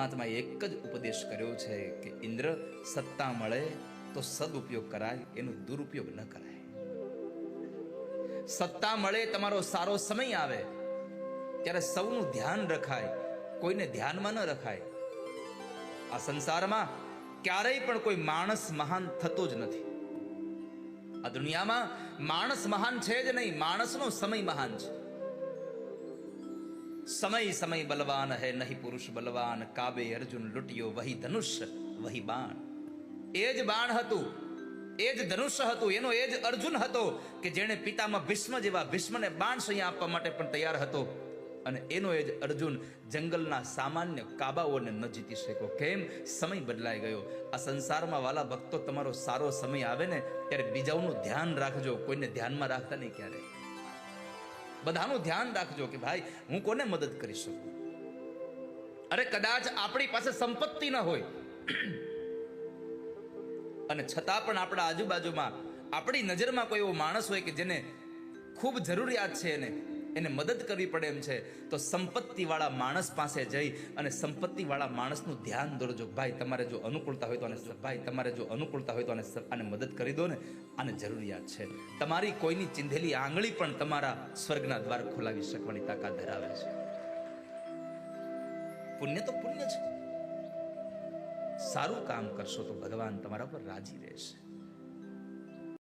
પરમાત્માએ એક જ ઉપદેશ કર્યો છે કે ઇન્દ્ર સત્તા મળે તો સદુપયોગ કરાય, એનો દુરુપયોગ ન કરાય. સત્તા મળે, તમારો સારો સમય આવે, ત્યારે સૌનું ધ્યાન રખાય, કોઈને ધ્યાનમાં ન રખાય. આ સંસારમાં ક્યારેય પણ કોઈ માણસ મહાન થતો જ નથી. આ દુનિયામાં માણસ મહાન છે જ નહીં, માણસનો સમય મહાન છે. સમય સમય બલવાન હે, નહીં પુરુષ બલવાન. કાબે અર્જુન લૂંટ્યો, વહી ધનુષ્ય વહી બાણ. એ જ બાણ હતું, એ જ ધનુષ્ય હતું, એનો એ જ અર્જુન હતો કે જેણે પિતામાં ભીષ્મ જેવા ભીષ્મને બાણ સૈયા આપવા માટે પણ તૈયાર હતો. અને એનો એ જ અર્જુન જંગલના સામાન્ય કાબાઓને ન જીતી શક્યો. કેમ? સમય બદલાઈ ગયો. આ સંસારમાં વાલા ભક્તો તમારો સારો સમય આવે ને, ત્યારે બીજાઓનું ધ્યાન રાખજો. કોઈને ધ્યાનમાં રાખતા નહીં ક્યારે. બધાનું ધ્યાન રાખજો કે ભાઈ, હું કોને મદદ કરી શકું? અરે કદાચ આપણી પાસે સંપત્તિ ન હોય. અને છતાં પણ આપણા આજુબાજુમાં આપણી નજરમાં કોઈ એવો માણસ હોય કે જેને ખૂબ જરૂરિયાત છે એને એને મદદ કરવી પડે એમ છે, તો સંપત્તિવાળા માણસ પાસે જઈ અને સંપત્તિવાળા માણસનું ધ્યાન દોરજો. ભાઈ, તમારે જો અનુકૂળતા હોય તો આને ભાઈ, તમારે જો અનુકૂળતા હોય તો આને આને મદદ કરી દો ને, આને જરૂરિયાત છે. તમારી કોઈની ચિંધેલી આંગળી પણ તમારા સ્વર્ગના દ્વાર ખોલાવી શકવાની તાકાત ધરાવે છે. પુણ્ય તો પુણ્ય છે. સારું કામ કરશો તો ભગવાન તમારા પર રાજી રહેશે.